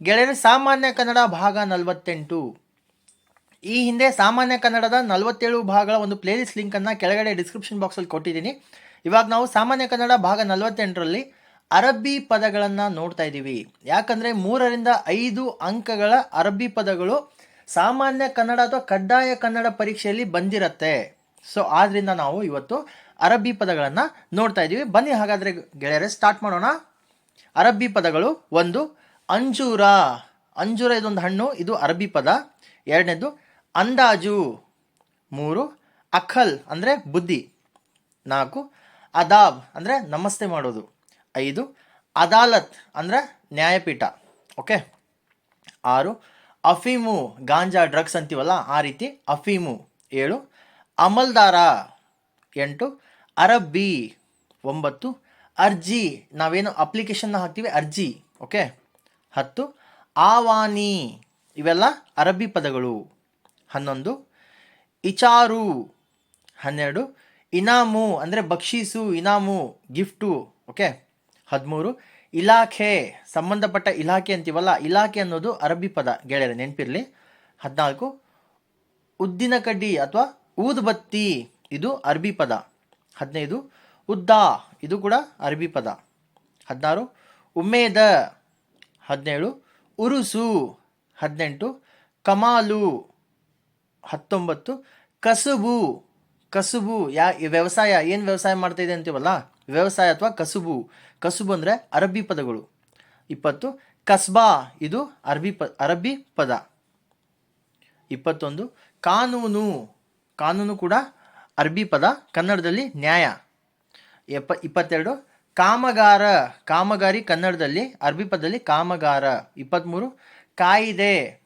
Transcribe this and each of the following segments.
ಗೆಳೆಯರೆ, ಸಾಮಾನ್ಯ ಕನ್ನಡ ಭಾಗ ನಲವತ್ತೆಂಟು. ಈ ಹಿಂದೆ ಸಾಮಾನ್ಯ ಕನ್ನಡದ ನಲವತ್ತೇಳು ಭಾಗಗಳ ಒಂದು ಪ್ಲೇಲಿಸ್ಟ್ ಲಿಂಕನ್ನು ಕೆಳಗಡೆ ಡಿಸ್ಕ್ರಿಪ್ಷನ್ ಬಾಕ್ಸಲ್ಲಿ ಕೊಟ್ಟಿದ್ದೀನಿ. ಇವಾಗ ನಾವು ಸಾಮಾನ್ಯ ಕನ್ನಡ ಭಾಗ ನಲವತ್ತೆಂಟರಲ್ಲಿ ಅರಬ್ಬಿ ಪದಗಳನ್ನು ನೋಡ್ತಾ ಇದ್ದೀವಿ ಯಾಕಂದರೆ ಮೂರರಿಂದ ಐದು ಅಂಕಗಳ ಅರಬ್ಬಿ ಪದಗಳು ಸಾಮಾನ್ಯ ಕನ್ನಡ ಅಥವಾ ಕಡ್ಡಾಯ ಕನ್ನಡ ಪರೀಕ್ಷೆಯಲ್ಲಿ ಬಂದಿರತ್ತೆ. ಸೊ ಆದ್ದರಿಂದ ನಾವು ಇವತ್ತು ಅರಬ್ಬಿ ಪದಗಳನ್ನು ನೋಡ್ತಾ ಇದ್ದೀವಿ ಬನ್ನಿ ಹಾಗಾದರೆ ಗೆಳೆಯರೆ ಸ್ಟಾರ್ಟ್ ಮಾಡೋಣ. ಅರಬ್ಬಿ ಪದಗಳು ಒಂದು ಅಂಜೂರ ಅಂಜೂರ ಇದೊಂದು ಹಣ್ಣು, ಇದು ಅರಬಿ ಪದ. ಎರಡನೇದು ಅಂದಾಜು. ಮೂರು ಅಖಲ್ ಅಂದರೆ ಬುದ್ಧಿ. ನಾಲ್ಕು ಅದಾಬ್ ಅಂದರೆ ನಮಸ್ತೆ ಮಾಡೋದು. ಐದು ಅದಾಲತ್ ಅಂದರೆ ನ್ಯಾಯಪೀಠ. ಓಕೆ? ಆರು ಅಫೀಮು, ಗಾಂಜಾ ಡ್ರಗ್ಸ್ ಅಂತೀವಲ್ಲ, ಆ ರೀತಿ ಅಫೀಮು. ಏಳು ಅಮಲ್ದಾರ. ಎಂಟು ಅರಬ್ಬಿ. ಒಂಬತ್ತು ಅರ್ಜಿ. ನಾವೇನು ಅಪ್ಲಿಕೇಶನ್ನ ಹಾಕ್ತೀವಿ ಅರ್ಜಿ. ಓಕೆ? ಹತ್ತು, ಆವಾನಿ, ಇವೆಲ್ಲ ಅರಬ್ಬಿ ಪದಗಳು. ಹನ್ನೊಂದು, ಇಚಾರು, ಹನ್ನೆರಡು, ಇನಾಮು, ಅಂದರೆ ಬಕ್ಷೀಸು, ಇನಾಮು, ಗಿಫ್ಟು, ಓಕೆ? ಹದಿಮೂರು, ಇಲಾಖೆ, ಸಂಬಂಧಪಟ್ಟ ಇಲಾಖೆ ಅಂತೀವಲ್ಲ, ಇಲಾಖೆ ಅನ್ನೋದು ಅರಬ್ಬಿ ಪದ, ಗೆಳೆಯರೆ, ನೆನಪಿರಲಿ. ಹದಿನಾಲ್ಕು ಉದ್ದಿನ ಕಡ್ಡಿ ಅಥವಾ ಊದ್ಬತ್ತಿ, ಇದು ಅರಬ್ಬಿ ಪದ. ಹದಿನೈದು, ಉದ್ದ, ಇದು ಕೂಡ ಅರಬ್ಬಿ ಪದ. ಹದಿನಾರು ಉಮೇದ ಹದಿನೇಳು. ಉರುಸು, ಹದಿನೆಂಟು. ಕಮಾಲು, ಹತ್ತೊಂಬತ್ತು. ಕಸುಬು ಕಸುಬು, ಯಾ ವ್ಯವಸಾಯ, ಏನು ವ್ಯವಸಾಯ ಮಾಡ್ತಾಯಿದೆ ಅಂತೀವಲ್ಲ? ವ್ಯವಸಾಯ ಅಥವಾ ಕಸುಬು. ಕಸುಬು ಅಂದರೆ ಅರಬ್ಬಿ ಪದಗಳು. ಇಪ್ಪತ್ತು. ಕಸ್ಬಾ, ಇದು ಅರಬ್ಬಿ ಪ, ಅರಬ್ಬಿ ಪದ. ಇಪ್ಪತ್ತೊಂದು. ಕಾನೂನು ಕಾನೂನು ಕೂಡ ಅರಬ್ಬಿ ಪದ, ಕನ್ನಡದಲ್ಲಿ ನ್ಯಾಯ. ಎಪ್ಪ, ಇಪ್ಪತ್ತೆರಡು. ಕಾಮಗಾರ, ಕಾಮಗಾರಿ ಕನ್ನಡದಲ್ಲಿ, ಅರಬಿ ಪದದಲ್ಲಿ ಕಾಮಗಾರ ಇಪ್ಪತ್ತ್ಮೂರು ಕಾಯಿದೆ,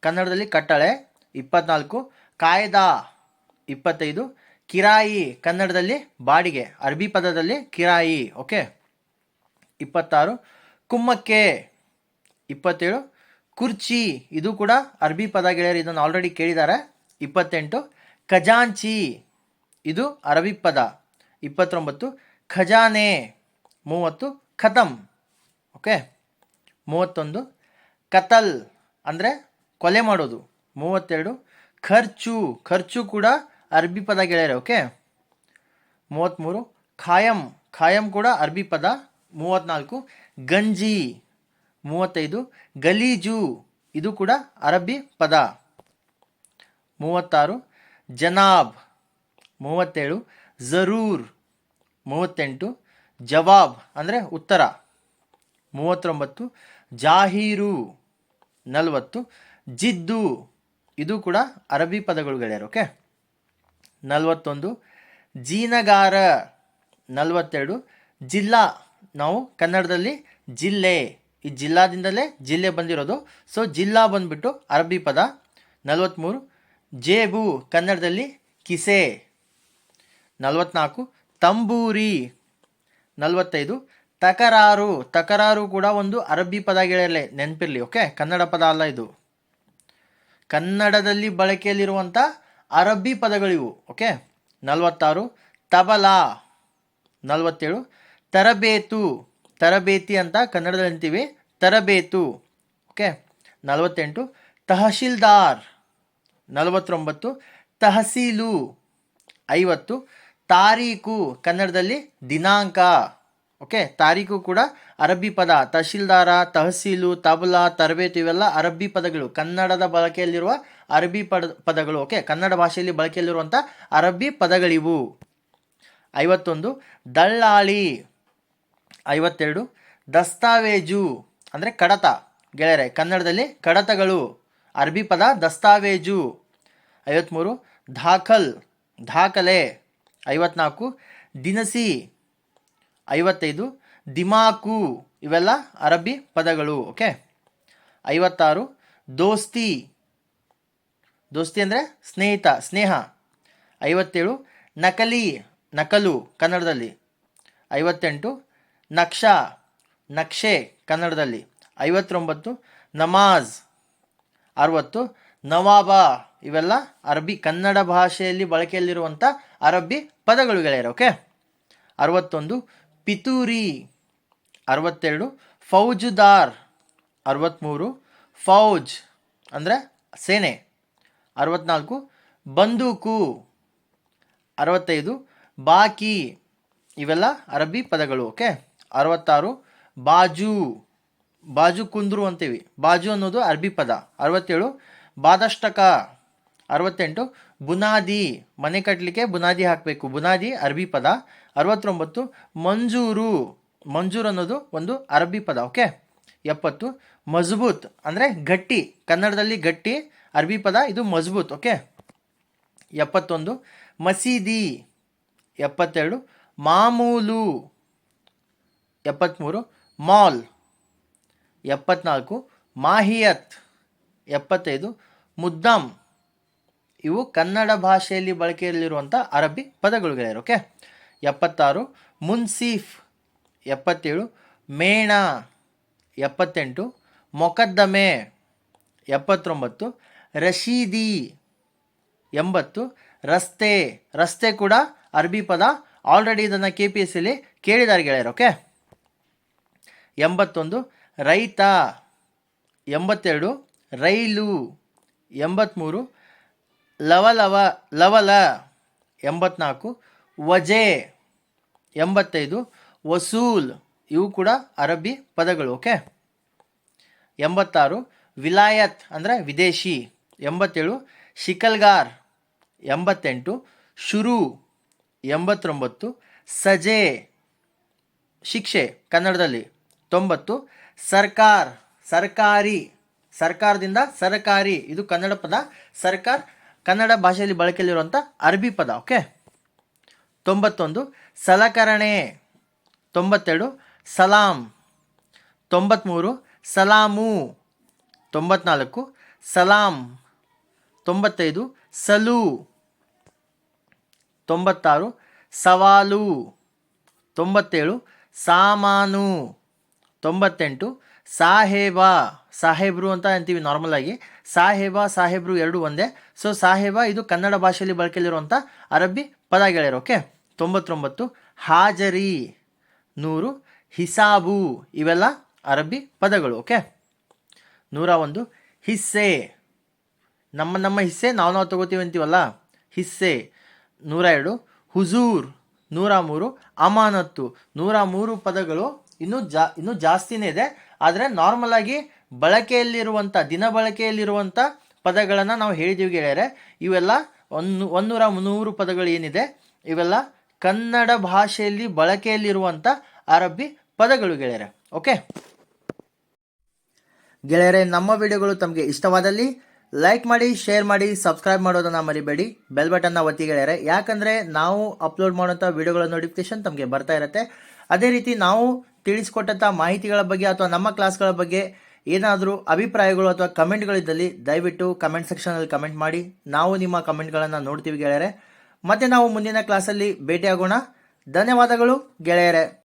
ಕನ್ನಡದಲ್ಲಿ ಕಟ್ಟಳೆ, ಇಪ್ಪತ್ನಾಲ್ಕು. ಕಾಯ್ದಾ, ಇಪ್ಪತ್ತೈದು. ಕಿರಾಯಿ, ಕನ್ನಡದಲ್ಲಿ ಬಾಡಿಗೆ, ಅರಬಿ ಪದದಲ್ಲಿ ಕಿರಾಯಿ, ಓಕೆ? ಇಪ್ಪತ್ತಾರು. ಕುಮ್ಮಕ್ಕೆ, ಇಪ್ಪತ್ತೇಳು. ಕುರ್ಚಿ, ಇದು ಕೂಡ ಅರಬಿ ಪದ ಗೆಳೆಯರು ಇದನ್ನು ಆಲ್ರೆಡಿ ಕೇಳಿದ್ದಾರೆ. ಇಪ್ಪತ್ತೆಂಟು. ಖಜಾಂಚಿ, ಇದು ಅರಬಿ ಪದ. ಇಪ್ಪತ್ತೊಂಬತ್ತು. ಖಜಾನೆ ಮೂವತ್ತು ಖತಮ್. ಓಕೆ ಮೂವತ್ತೊಂದು ಕತಲ್ ಅಂದರೆ ಕೊಲೆ ಮಾಡೋದು. ಮೂವತ್ತೆರಡು ಖರ್ಚು. ಖರ್ಚು ಕೂಡ ಅರ್ಬಿ ಪದ ಗೆಳೆಯರೆ ಓಕೆ ಮೂವತ್ತ್ಮೂರು ಖಾಯಂ. ಖಾಯಂ ಕೂಡ ಅರ್ಬಿ ಪದ. ಮೂವತ್ತ್ನಾಲ್ಕು ಗಂಜಿ. ಮೂವತ್ತೈದು ಗಲೀಜು. ಇದು ಕೂಡ ಅರಬ್ಬಿ ಪದ. ಮೂವತ್ತಾರು ಜನಾಬ್. ಮೂವತ್ತೇಳು ಜರೂರ್. ಮೂವತ್ತೆಂಟು, ಜವಾಬ್ ಅಂದರೆ ಉತ್ತರ. ಮೂವತ್ತೊಂಬತ್ತು, ಜಾಹೀರು. ನಲವತ್ತು, ಜಿದ್ದು. ಇದು ಕೂಡ ಅರಬ್ಬಿ ಪದಗಳು ಗೆಳೆಯರು ಓಕೆ ನಲವತ್ತೊಂದು, ಜೀನಗಾರ. ನಲವತ್ತೆರಡು, ಜಿಲ್ಲಾ. ನಾವು ಕನ್ನಡದಲ್ಲಿ ಜಿಲ್ಲೆ. ಈ ಜಿಲ್ಲಾದಿಂದಲೇ ಜಿಲ್ಲೆ ಬಂದಿರೋದು. ಸೊ ಜಿಲ್ಲಾ ಬಂದ್ಬಿಟ್ಟು ಅರಬ್ಬಿ ಪದ. ನಲವತ್ತ್ಮೂರು ಜೇಬು. ಕನ್ನಡದಲ್ಲಿ ಕಿಸೆ. ನಲವತ್ನಾಲ್ಕು ತಂಬೂರಿ. ನಲವತ್ತೈದು. ತಕರಾರು. ತಕರಾರು ಕೂಡ ಒಂದು ಅರಬ್ಬಿ ಪದ ಗೆಳೆಯಲ್ಲೇ ನೆನಪಿರಲಿ ಓಕೆ ಕನ್ನಡ ಪದ ಅಲ್ಲ ಇದು. ಕನ್ನಡದಲ್ಲಿ ಬಳಕೆಯಲ್ಲಿರುವಂಥ ಅರಬ್ಬಿ ಪದಗಳಿವು ಓಕೆ ನಲವತ್ತಾರು. ತಬಲಾ. ನಲವತ್ತೇಳು. ತರಬೇತು. ತರಬೇತಿ ಅಂತ ಕನ್ನಡದಲ್ಲಿ ಅಂತೀವಿ. ತರಬೇತು ಓಕೆ ನಲವತ್ತೆಂಟು. ತಹಶೀಲ್ದಾರ್. ನಲವತ್ತೊಂಬತ್ತು. ತಹಸೀಲು. ಐವತ್ತು. ತಾರೀಕು ಕನ್ನಡದಲ್ಲಿ ದಿನಾಂಕ. ಓಕೆ ತಾರೀಕು ಕೂಡ ಅರಬ್ಬಿ ಪದ. ತಹಶೀಲ್ದಾರ, ತಹಸೀಲು, ತಬಲಾ, ತರಬೇತಿ ಇವೆಲ್ಲ ಅರಬ್ಬಿ ಪದಗಳು. ಕನ್ನಡದ ಬಳಕೆಯಲ್ಲಿರುವ ಅರಬ್ಬಿ ಪದ, ಪದಗಳು. ಓಕೆ ಕನ್ನಡ ಭಾಷೆಯಲ್ಲಿ ಬಳಕೆಯಲ್ಲಿರುವಂಥ ಅರಬ್ಬಿ ಪದಗಳಿವು. ಐವತ್ತೊಂದು, ದಳ್ಳಾಳಿ. ಐವತ್ತೆರಡು, ದಸ್ತಾವೇಜು. ಅಂದರೆ ಕಡತ. ಗೆಳೆಯರೆ, ಕನ್ನಡದಲ್ಲಿ ಕಡತಗಳು. ಅರಬ್ಬಿ ಪದ, ದಸ್ತಾವೇಜು. ಐವತ್ತ್ಮೂರು ದಾಖಲ್. ದಾಖಲೆ. ಐವತ್ನಾಲ್ಕು, ದಿನಸಿ ಐವತ್ತೈದು, ದಿಮಾಕು ಇವೆಲ್ಲ ಅರಬ್ಬಿ ಪದಗಳು, ಓಕೆ? ಐವತ್ತಾರು, ದೋಸ್ತಿ. ದೋಸ್ತಿ ಅಂದರೆ ಸ್ನೇಹಿತ, ಸ್ನೇಹ. ಐವತ್ತೇಳು, ನಕಲಿ, ನಕಲು ಕನ್ನಡದಲ್ಲಿ. ಐವತ್ತೆಂಟು, ನಕ್ಷಾ, ನಕ್ಷೆ ಕನ್ನಡದಲ್ಲಿ. ಐವತ್ತೊಂಬತ್ತು, ನಮಾಜ್. ಅರವತ್ತು, ನವಾಬ. ಇವೆಲ್ಲ ಅರಬ್ಬಿ ಕನ್ನಡ ಭಾಷೆಯಲ್ಲಿ ಬಳಕೆಯಲ್ಲಿರುವಂಥ ಅರಬ್ಬಿ ಪದಗಳು ಗೆಳೆಯರು ಓಕೆ ಅರವತ್ತೊಂದು, ಪಿತೂರಿ. ಅರವತ್ತೆರಡು, ಫೌಜುದಾರ್. ಅರವತ್ತ್ಮೂರು ಫೌಜ್, ಅಂದರೆ ಸೇನೆ. ಅರವತ್ನಾಲ್ಕು, ಬಂದೂಕು. ಅರವತ್ತೈದು, ಬಾಕಿ. ಇವೆಲ್ಲ ಅರಬ್ಬಿ ಪದಗಳು ಓಕೆ ಅರವತ್ತಾರು, ಬಾಜು. ಬಾಜು ಕುಂದ್ರು ಅಂತೀವಿ. ಬಾಜು ಅನ್ನೋದು ಅರಬ್ಬಿ ಪದ. ಅರವತ್ತೇಳು, ಬಾದಷ್ಟಕ. ಅರವತ್ತೆಂಟು, ಬುನಾದಿ, ಮನೆ ಕಟ್ಟಲಿಕ್ಕೆ ಬುನಾದಿ ಹಾಕಬೇಕು. ಬುನಾದಿ ಅರಬಿ ಪದ. ಅರವತ್ತೊಂಬತ್ತು, ಮಂಜೂರು. ಮಂಜೂರು ಅನ್ನೋದು ಒಂದು ಅರಬ್ಬಿ ಪದ, ಓಕೆ? ಎಪ್ಪತ್ತು, ಮಜಬೂತ್, ಅಂದರೆ ಗಟ್ಟಿ. ಕನ್ನಡದಲ್ಲಿ ಗಟ್ಟಿ, ಅರಬಿ ಪದ, ಇದು ಮಜಬೂತ್, ಓಕೆ? ಎಪ್ಪತ್ತೊಂದು, ಮಸೀದಿ. ಎಪ್ಪತ್ತೆರಡು, ಮಾಮೂಲು. ಎಪ್ಪತ್ತ್ಮೂರು ಮಾಲ್. ಎಪ್ಪತ್ನಾಲ್ಕು, ಮಾಹಿಯತ್. ಎಪ್ಪತ್ತೈದು, ಮುದ್ದಾಮ್. ಇವು ಕನ್ನಡ ಭಾಷೆಯಲ್ಲಿ ಬಳಕೆಯಲ್ಲಿರುವಂಥ ಅರಬ್ಬಿ ಪದಗಳು ಗೆಳೆಯರು ಓಕೆ? ಎಪ್ಪತ್ತಾರು, ಮುನ್ಸೀಫ್, ಎಪ್ಪತ್ತೇಳು, ಮೇಣ, ಎಪ್ಪತ್ತೆಂಟು, ಮೊಕದ್ದಮೆ, ಎಪ್ಪತ್ತೊಂಬತ್ತು, ರಶೀದಿ, ಎಂಬತ್ತು, ರಸ್ತೆ ರಸ್ತೆ ಕೂಡ ಅರಬಿ ಪದ. ಆಲ್ರೆಡಿ ಇದನ್ನು ಕೆ ಪಿ ಎಸ್ ಸಿಲಿ ಕೇಳಿದ್ದಾರೆ ಗೆಳೆಯರು, ಓಕೆ? ಎಂಬತ್ತೊಂದು, ರೈತ, ಎಂಬತ್ತೆರಡು, ರೈಲು ಎಂಬತ್ತ್ಮೂರು ಲವಲವ, ಲವಲ ಎಂಬತ್ನಾಲ್ಕು, ವಜೆ ಎಂಬತ್ತೈದು, ವಸೂಲ್ ಇವು ಕೂಡ ಅರಬ್ಬಿ ಪದಗಳು, ಓಕೆ? ಎಂಬತ್ತಾರು, ವಿಲಾಯತ್ ಅಂದರೆ ವಿದೇಶಿ. ಎಂಬತ್ತೇಳು, ಶಿಕಲ್ಗಾರ್ ಎಂಬತ್ತೆಂಟು, ಶುರು ಎಂಬತ್ತೊಂಬತ್ತು, ಸಜೆ ಶಿಕ್ಷೆ ಕನ್ನಡದಲ್ಲಿ ತೊಂಬತ್ತು, ಸರ್ಕಾರ್, ಸರ್ಕಾರಿ, ಸರ್ಕಾರದಿಂದ ಸರಕಾರಿ, ಇದು ಕನ್ನಡ ಪದ, ಸರ್ಕಾರ್ ಕನ್ನಡ ಭಾಷೆಯಲ್ಲಿ ಬಳಕೆಯಲ್ಲಿರುವಂಥ ಅರಬಿ ಪದ ಓಕೆ ತೊಂಬತ್ತೊಂದು, ಸಲಕರಣೆ. ತೊಂಬತ್ತೆರಡು, ಸಲಾಂ. ತೊಂಬತ್ತ್ಮೂರು ಸಲಾಮು. ತೊಂಬತ್ನಾಲ್ಕು, ಸಲಾಂ. ತೊಂಬತ್ತೈದು, ಸಲು. ತೊಂಬತ್ತಾರು, ಸವಾಲು. ತೊಂಬತ್ತೇಳು, ಸಾಮಾನು. ತೊಂಬತ್ತೆಂಟು ಸಾಹೇಬ, ಸಾಹೇಬ್ರು ಅಂತ ಅಂತೀವಿ ನಾರ್ಮಲ್ ಆಗಿ. ಸಾಹೇಬ, ಸಾಹೇಬ್ರು ಎರಡು ಒಂದೇ. ಸೊ ಸಾಹೇಬ ಇದು ಕನ್ನಡ ಭಾಷೆಯಲ್ಲಿ ಬಳಕೆಯಲ್ಲಿರುವಂಥ ಅರಬ್ಬಿ ಪದ ಗೆಳೆಯರು ಓಕೆ ತೊಂಬತ್ತೊಂಬತ್ತು, ಹಾಜರಿ, ನೂರು, ಹಿಸಾಬು, ಇವೆಲ್ಲ ಅರಬ್ಬಿ ಪದಗಳು ಓಕೆ ನೂರ ಒಂದು, ಹಿಸ್ಸೆ. ನಮ್ಮ ನಮ್ಮ ಹಿಸ್ಸೆ ನಾವು ನಾವು ತಗೋತೀವಿ ಅಂತೀವಲ್ಲ? ಹಿಸ್ಸೆ. ನೂರ ಎರಡು, ಹುಜೂರ್. ನೂರ ಮೂರು, ಅಮಾನತ್ತು. ನೂರ ಮೂರು ಪದಗಳು ಇನ್ನೂ ಜಾ, ಇನ್ನೂ ಜಾಸ್ತಿನೇ ಇದೆ. ಆದರೆ ನಾರ್ಮಲ್ ಆಗಿ ಬಳಕೆಯಲ್ಲಿರುವಂಥ ದಿನ ಬಳಕೆಯಲ್ಲಿರುವಂಥ ಪದಗಳನ್ನು ನಾವು ಹೇಳಿದ್ದೀವಿ ಗೆಳೆಯರೆ. ಇವೆಲ್ಲ ಒಂದು, ಒಂದೂರ ಮುನ್ನೂರು ಪದಗಳು ಏನಿದೆ? ಇವೆಲ್ಲ ಕನ್ನಡ ಭಾಷೆಯಲ್ಲಿ ಬಳಕೆಯಲ್ಲಿರುವಂಥ ಅರಬ್ಬಿ ಪದಗಳು ಗೆಳೆಯರೆ. ಓಕೆ ಗೆಳೆಯರೆ, ನಮ್ಮ ವಿಡಿಯೋಗಳು ತಮಗೆ ಇಷ್ಟವಾದಲ್ಲಿ ಲೈಕ್ ಮಾಡಿ ಶೇರ್ ಮಾಡಿ ಸಬ್ಸ್ಕ್ರೈಬ್ ಮಾಡೋದನ್ನು ಮರಿಬೇಡಿ. ಬೆಲ್ ಬಟನ್ನ ಒತ್ತಿ ಗೆಳೆಯರೆ. ಯಾಕಂದರೆ ನಾವು ಅಪ್ಲೋಡ್ ಮಾಡೋಂಥ ವಿಡಿಯೋಗಳ ನೋಟಿಫಿಕೇಶನ್ ತಮಗೆ ಬರ್ತಾ ಇರುತ್ತೆ. ಅದೇ ರೀತಿ ನಾವು ತಿಳಿಸ್ಕೊಟ್ಟಂಥ ಮಾಹಿತಿಗಳ ಬಗ್ಗೆ ಅಥವಾ ನಮ್ಮ ಕ್ಲಾಸ್ಗಳ ಬಗ್ಗೆ ಏನಾದರೂ ಅಭಿಪ್ರಾಯಗಳು ಅಥವಾ ಕಮೆಂಟ್ಗಳಿದ್ದಲ್ಲಿ ದಯವಿಟ್ಟು ಕಮೆಂಟ್ ಸೆಕ್ಷನಲ್ಲಿ ಕಮೆಂಟ್ ಮಾಡಿ. ನಾವು ನಿಮ್ಮ ಕಮೆಂಟ್ಗಳನ್ನು ನೋಡ್ತೀವಿ ಗೆಳೆಯರೆ. ಮತ್ತೆ ನಾವು ಮುಂದಿನ ಕ್ಲಾಸಲ್ಲಿ ಭೇಟಿಯಾಗೋಣ. ಧನ್ಯವಾದಗಳು ಗೆಳೆಯರೆ.